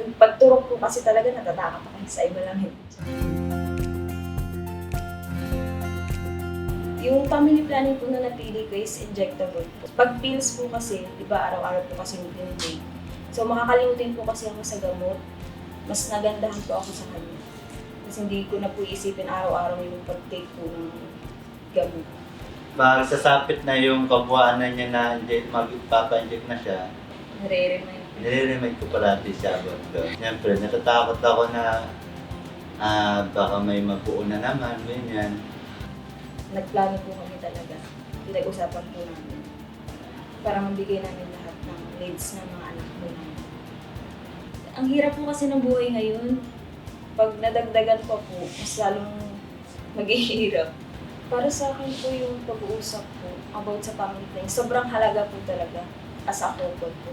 Yung pagturok po kasi talaga natatakot ako sa iba lang hindi. Yung family planning po na napili ko is injectable po. Pag pills po kasi, di ba araw-araw po kasi yung tinitake. So makakalimutin po kasi ako sa gamot. Mas nagandahan po ako sa kanya. Kasi hindi ko na po isipin araw-araw yung pag-take po ng gamot. Baka sasapit na yung kabuuan niya na inject, magpapa-inject na siya. Nare-remind. Nire-remind ko palati siya about doon. Siyempre, natatakot ako na ah baka may mabuo na naman, ganyan. Nagplano po kami talaga. Pinag-usapan po namin. Para mabigay namin lahat ng needs ng mga anak ko namin. Ang hirap po kasi ng buhay ngayon. Pag nadagdagan pa po, mas lalong maghihirap. Para sa akin po yung pag-uusap po about sa family planning, sobrang halaga po talaga as a couple po.